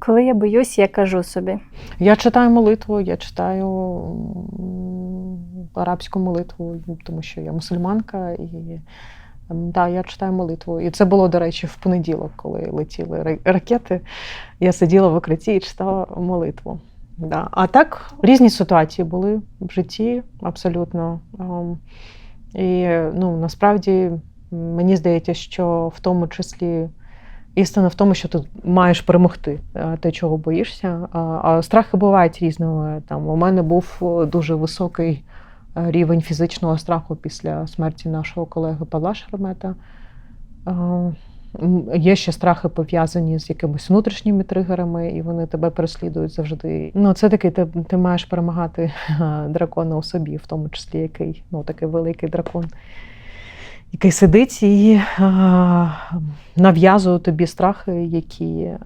Коли я боюсь, я кажу собі. Я читаю молитву, я читаю арабську молитву, тому що я мусульманка, і да, я читаю молитву. І це було, до речі, в понеділок, коли летіли ракети. Я сиділа в укритті і читала молитву. Да. А так різні ситуації були в житті, абсолютно. Ем, І ну, насправді мені здається, що в тому числі істина в тому, що ти маєш перемогти е, те, чого боїшся. А, страхи бувають різними. Там у мене був е, дуже високий е, рівень фізичного страху після смерті нашого колеги Павла Шеремета. Е, Є ще страхи пов'язані з якимись внутрішніми тригерами, і вони тебе переслідують завжди. Ну, це такий, ти, ти маєш перемагати дракона у собі, в тому числі який, ну, такий великий дракон, який сидить і е, нав'язує тобі страхи, які е,